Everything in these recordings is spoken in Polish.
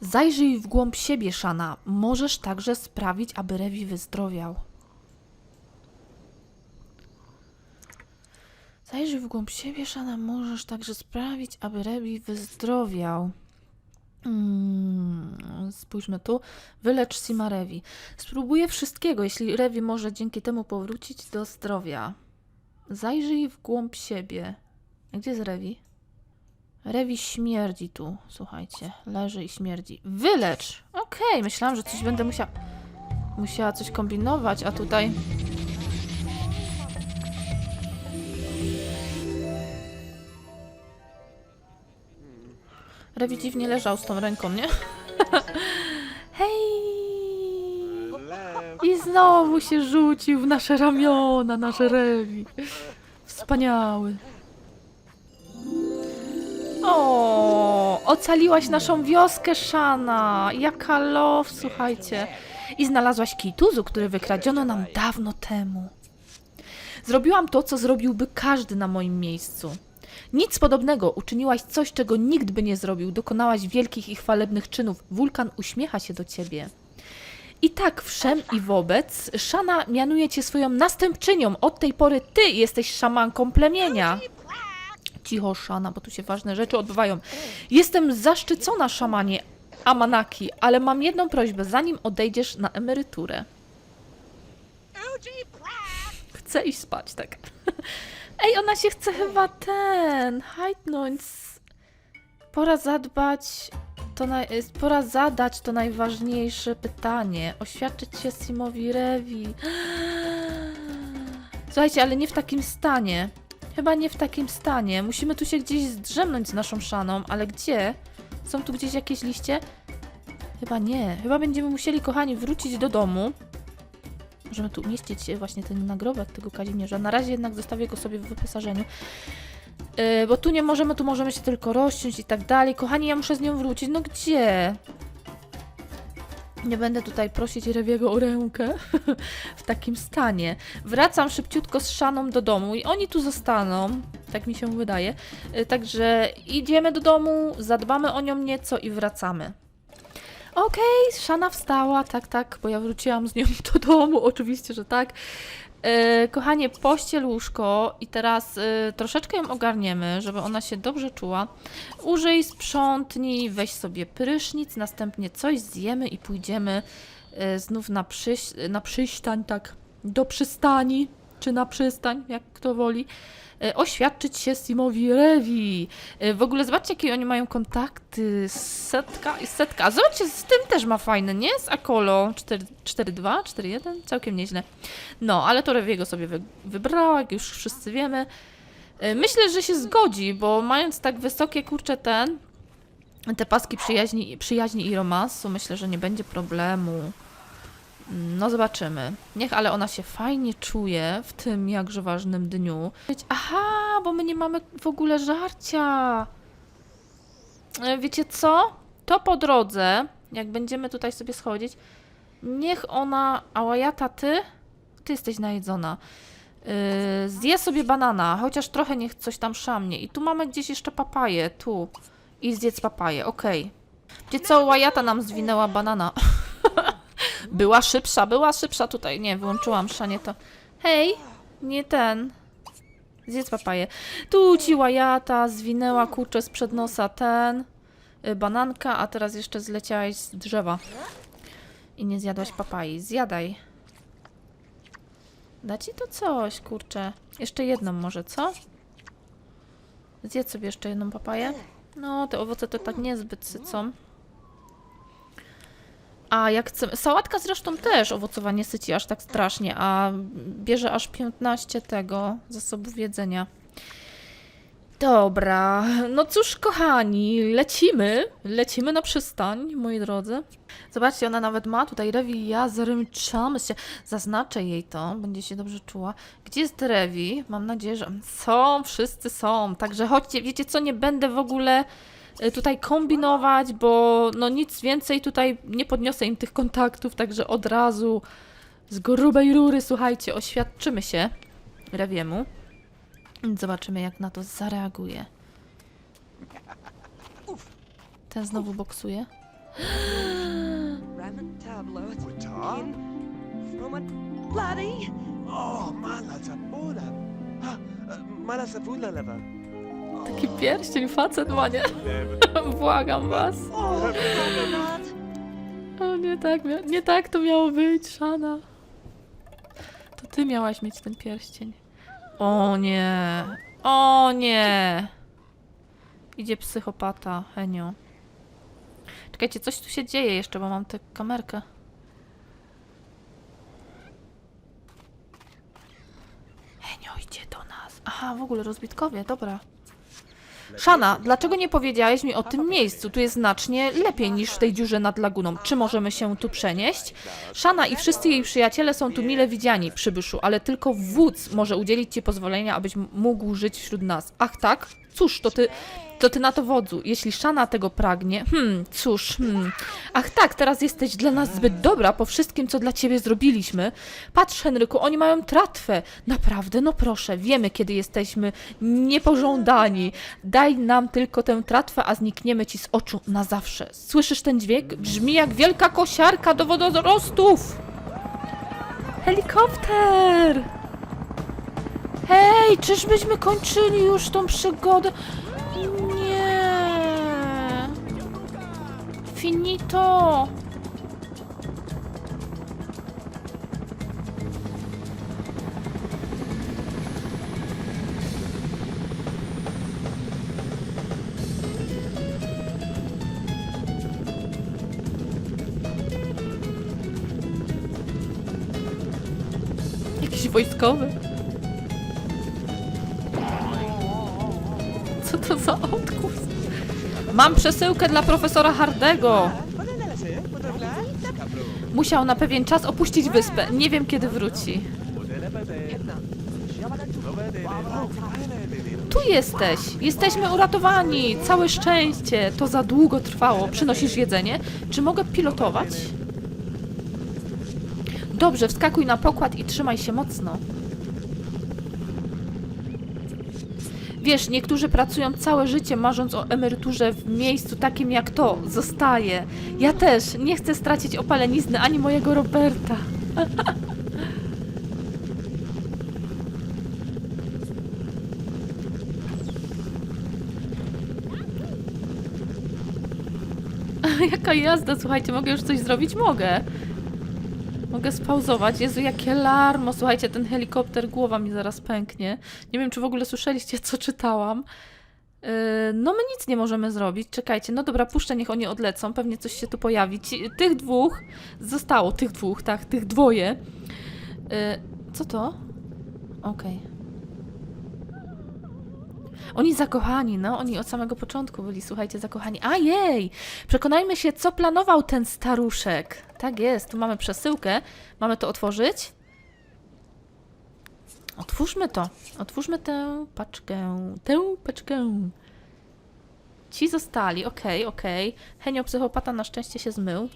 Zajrzyj w głąb siebie, Szana. Możesz także sprawić, aby Rewi wyzdrowiał. Zajrzyj w głąb siebie, Szana. Możesz także sprawić, aby Rewi wyzdrowiał. Mm, spójrzmy tu. Wylecz Sima Rewi. Spróbuję wszystkiego, jeśli Rewi może dzięki temu powrócić do zdrowia. Zajrzyj w głąb siebie. Gdzie jest Rewi? Rewi śmierdzi tu, słuchajcie. Leży i śmierdzi. Wylecz! Okej, myślałam, że coś będę musiała... Musiała coś kombinować, a tutaj... Rewi dziwnie leżał z tą ręką, nie? Hej! I znowu się rzucił w nasze ramiona, nasze Rewi. Wspaniały. O, ocaliłaś naszą wioskę, Szana. Jaka love, słuchajcie. I znalazłaś kituzu, który wykradziono nam dawno temu. Zrobiłam to, co zrobiłby każdy na moim miejscu. Nic podobnego, uczyniłaś coś, czego nikt by nie zrobił. Dokonałaś wielkich i chwalebnych czynów. Wulkan uśmiecha się do ciebie. I tak wszem i wobec, Szana mianuje cię swoją następczynią. Od tej pory ty jesteś szamanką plemienia. Cicho, Szana, bo tu się ważne rzeczy odbywają. Jestem zaszczycona, szamanie Amanaki, ale mam jedną prośbę, zanim odejdziesz na emeryturę. Chcę iść spać, tak. Ej, ona się chce chyba ten, hajtnąć. Pora zadbać, to naj, pora zadać to najważniejsze pytanie. Oświadczyć się Simowi Rewi. Słuchajcie, ale nie w takim stanie. Chyba nie w takim stanie. Musimy tu się gdzieś zdrzemnąć z naszą szaną, ale gdzie? Są tu gdzieś jakieś liście? Chyba nie. Chyba będziemy musieli, kochani, wrócić do domu. Możemy tu umieścić właśnie ten nagrobek tego Kazimierza. Na razie jednak zostawię go sobie w wyposażeniu. Yy, bo tu nie możemy, tu możemy się tylko rozciąć i tak dalej. Kochani, ja muszę z nią wrócić. No gdzie? Nie będę tutaj prosić Rewiego o rękę w takim stanie. Wracam szybciutko z Szaną do domu i oni tu zostaną. Tak mi się wydaje. Yy, Także idziemy do domu, zadbamy o nią nieco i wracamy. Okej, Szana wstała, tak, tak, bo ja wróciłam z nią do domu, oczywiście, że tak. E, kochanie, pościel łóżko i teraz e, troszeczkę ją ogarniemy, żeby ona się dobrze czuła. Użyj, sprzątnij, weź sobie prysznic, następnie coś zjemy i pójdziemy e, znów na, przyś na przystań, tak, do przystani, czy na przystań, jak kto woli. E, oświadczyć się Simowi Rewi. E, W ogóle zobaczcie, jakie oni mają kontakty. Setka i setka. Zobaczcie, z tym też ma fajne, nie? Z Akolo 4-2, 4-1, całkiem nieźle. No, ale to Rewiego sobie wy wybrała, jak już wszyscy wiemy. E, Myślę, że się zgodzi, bo mając tak wysokie, kurcze, ten, te paski przyjaźni, przyjaźni i romansu, myślę, że nie będzie problemu. No zobaczymy. Niech ale ona się fajnie czuje w tym jakże ważnym dniu. Aha, bo my nie mamy w ogóle żarcia. E, Wiecie co? To po drodze, jak będziemy tutaj sobie schodzić, niech ona... Ałajata, ty? Ty jesteś najedzona. Yy, zje sobie banana, chociaż trochę niech coś tam szamnie. I tu mamy gdzieś jeszcze papaję, tu. I zjedz papaję, okej. Wiecie co? Łajata nam zwinęła banana. Była szybsza, była szybsza tutaj. Nie, wyłączyłam szanie to. Hej, nie ten. Zjedz papaję. Tu ci łajata zwinęła kurczę sprzed nosa ten. y, Bananka, a teraz jeszcze zleciałaś z drzewa. I nie zjadłaś papai. Zjadaj. Da ci to coś, kurczę. Jeszcze jedną może, co? Zjedz sobie jeszcze jedną papaję. No, te owoce to tak niezbyt sycą. A jak chcemy. Sałatka zresztą też owocowa nie syci aż tak strasznie, a bierze aż 15 tego zasobów jedzenia. Dobra, no cóż, kochani, lecimy. Lecimy na przystań, moi drodzy. Zobaczcie, ona nawet ma tutaj Rewi ja zarymczamy się. Zaznaczę jej to, będzie się dobrze czuła. Gdzie jest Rewi? Mam nadzieję, że są, wszyscy są. Także chodźcie, wiecie co, nie będę w ogóle tutaj kombinować, bo no nic więcej tutaj nie podniosę im tych kontaktów, także od razu z grubej rury, słuchajcie, oświadczymy się Rewiemu. Zobaczymy, jak na to zareaguje. Ten znowu boksuje. Ramen tablet Guitar? in from a bloody O, mala zapula. Ha, e, mala lewa. Taki pierścień facet ma, nie? Błagam was. O, nie tak, nie tak to miało być, Szana. To ty miałaś mieć ten pierścień. O nie. O nie. Idzie psychopata, Henio. Czekajcie, coś tu się dzieje jeszcze, bo mam tę kamerkę. Henio idzie do nas. Aha, w ogóle rozbitkowie, dobra. Szana, dlaczego nie powiedziałeś mi o tym miejscu? Tu jest znacznie lepiej niż w tej dziurze nad laguną. Czy możemy się tu przenieść? Szana i wszyscy jej przyjaciele są tu mile widziani, przybyszu, ale tylko wódz może udzielić ci pozwolenia, abyś mógł żyć wśród nas. Ach tak? Cóż, to ty, to ty na to wodzu. Jeśli Szana tego pragnie, hmm, cóż, hmm. Ach tak, teraz jesteś dla nas zbyt dobra po wszystkim, co dla ciebie zrobiliśmy. Patrz, Henryku, oni mają tratwę. Naprawdę, no proszę, wiemy, kiedy jesteśmy niepożądani. Daj nam tylko tę tratwę, a znikniemy ci z oczu na zawsze. Słyszysz ten dźwięk? Brzmi jak wielka kosiarka do wodorostów. Helikopter! Hej, czyżbyśmy kończyli już tą przygodę? Nie. Finito. Jakiś wojskowy. Co to za odkus? Mam przesyłkę dla profesora Hardego. Musiał na pewien czas opuścić wyspę. Nie wiem kiedy wróci. Tu jesteś! Jesteśmy uratowani! Całe szczęście! To za długo trwało. Przynosisz jedzenie? Czy mogę pilotować? Dobrze, wskakuj na pokład i trzymaj się mocno. Wiesz, niektórzy pracują całe życie marząc o emeryturze w miejscu takim jak to. Zostaje. Ja też. Nie chcę stracić opalenizny ani mojego Roberta. Jaka jazda, słuchajcie, mogę już coś zrobić? Mogę. Mogę spauzować. Jezu, jakie larmo. Słuchajcie, ten helikopter, głowa mi zaraz pęknie. Nie wiem, czy w ogóle słyszeliście, co czytałam. Yy, no my nic nie możemy zrobić. Czekajcie, no dobra, puszczę, niech oni odlecą. Pewnie coś się tu pojawi. Ci, tych dwóch zostało, tych dwóch, tak, tych dwoje. Yy, co to? Okej. Oni zakochani, no, oni od samego początku byli, słuchajcie, zakochani. A jej! Przekonajmy się, co planował ten staruszek. Tak jest, tu mamy przesyłkę. Mamy to otworzyć? Otwórzmy to. Otwórzmy tę paczkę. Tę paczkę. Ci zostali, okej, okej. Henio psychopata na szczęście się zmył.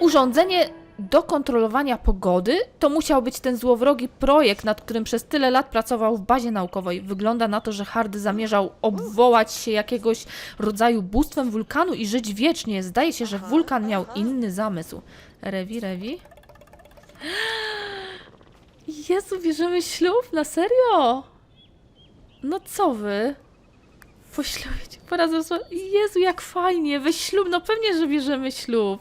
Urządzenie do kontrolowania pogody to musiał być ten złowrogi projekt, nad którym przez tyle lat pracował w bazie naukowej. Wygląda na to, że Hardy zamierzał obwołać się jakiegoś rodzaju bóstwem wulkanu i żyć wiecznie. Zdaje się, że wulkan miał inny zamysł. Rewi, rewi. Jezu, bierzemy ślub? Na serio? No co wy? Po ślubie, po raz Jezu, jak fajnie, weź ślub, no pewnie, że bierzemy ślub.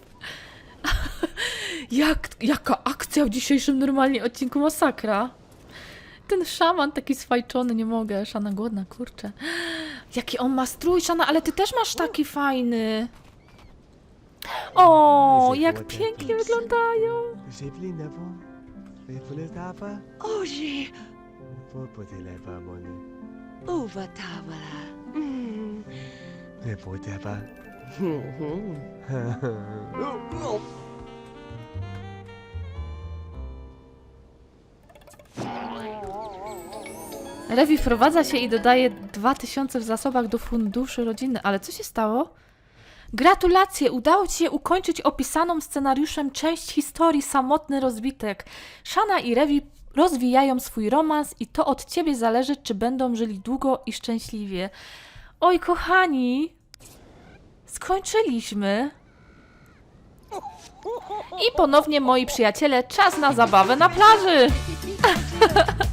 Jak, jaka akcja w dzisiejszym normalnie odcinku masakra. Ten szaman taki sfajczony, nie mogę. Szana głodna, kurczę. Jaki on ma strój, Szana, ale ty też masz taki fajny. O, jak pięknie wyglądają. Mone. uva tawala. Mm. Rewi wprowadza się i dodaje 2000 w zasobach do funduszy rodziny. Ale co się stało? Gratulacje! Udało ci się ukończyć opisaną scenariuszem część historii Samotny Rozbitek. Shana i Rewi rozwijają swój romans i to od ciebie zależy, czy będą żyli długo i szczęśliwie. Oj, kochani! Skończyliśmy. I ponownie, moi przyjaciele, czas na zabawę na plaży.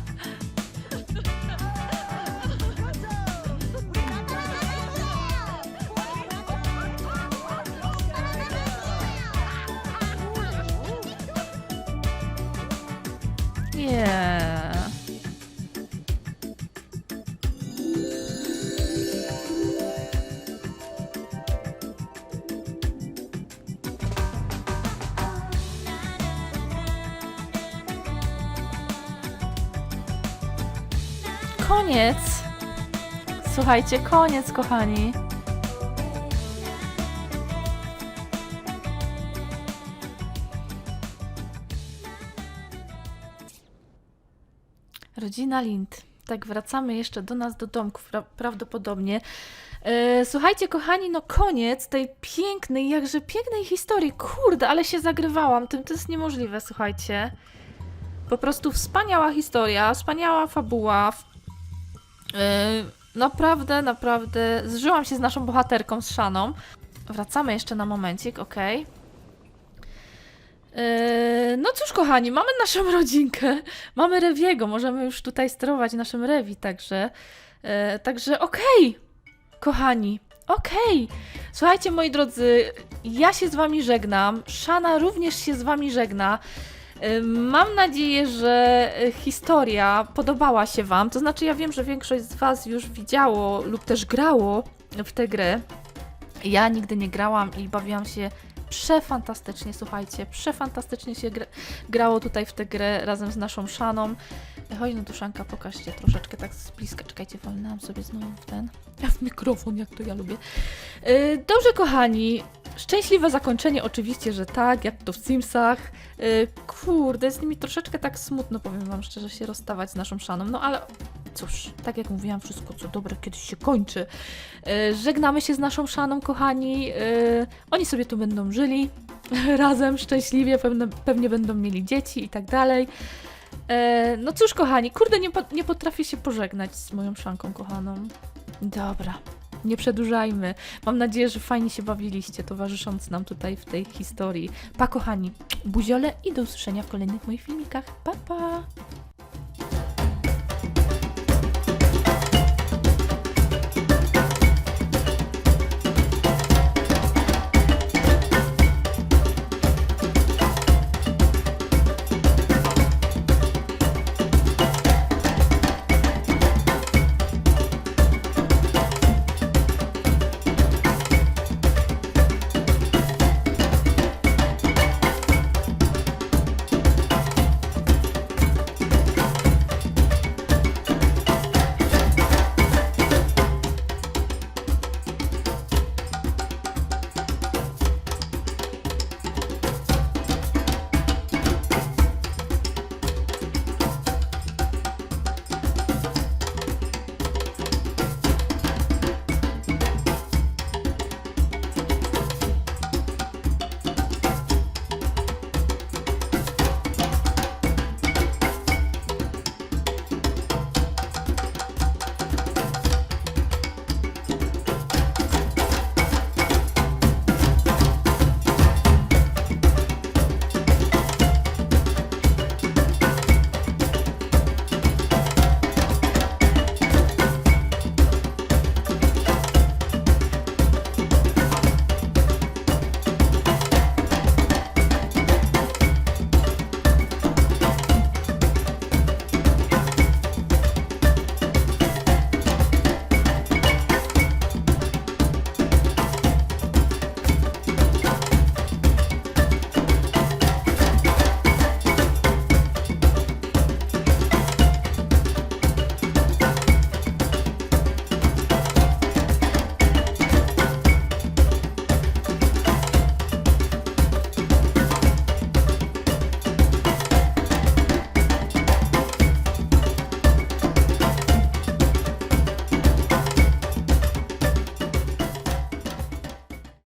Koniec. Słuchajcie, koniec, kochani. Rodzina Lind. Tak, wracamy jeszcze do nas, do domków, pra prawdopodobnie. E, słuchajcie, kochani, no koniec tej pięknej, jakże pięknej historii. Kurde, ale się zagrywałam tym, to jest niemożliwe, słuchajcie. Po prostu wspaniała historia, wspaniała fabuła. E, naprawdę, naprawdę zżyłam się z naszą bohaterką, z Szaną. Wracamy jeszcze na momencik, okej. Eee, No cóż, kochani, mamy naszą rodzinkę. Mamy Rewiego, możemy już tutaj sterować naszym Rewi, także. E, także okej, kochani, okej. Słuchajcie, moi drodzy, ja się z wami żegnam. Szana również się z wami żegna. E, Mam nadzieję, że e, historia podobała się wam. To znaczy, ja wiem, że większość z was już widziało lub też grało w tę grę. Ja nigdy nie grałam i bawiłam się przefantastycznie, słuchajcie, przefantastycznie się gra grało tutaj w tę grę razem z naszą Szaną. Chodź no Duszanka, pokażcie troszeczkę tak z bliska, czekajcie, walnęłam sobie znowu w ten, w mikrofon, jak to ja lubię. Yy, dobrze, kochani, szczęśliwe zakończenie, oczywiście, że tak, jak to w Simsach. Yy, kurde, z nimi troszeczkę tak smutno, powiem wam szczerze, się rozstawać z naszą Szaną, no ale cóż, tak jak mówiłam, wszystko co dobre kiedyś się kończy. Yy, żegnamy się z naszą Szaną, kochani, yy, oni sobie tu będą żyli razem, szczęśliwie, pewne, pewnie będą mieli dzieci i tak dalej. No cóż, kochani, kurde, nie, nie potrafię się pożegnać z moją szanką kochaną. Dobra, nie przedłużajmy. Mam nadzieję, że fajnie się bawiliście, towarzysząc nam tutaj w tej historii. Pa, kochani, buziole i do usłyszenia w kolejnych moich filmikach. Pa, pa!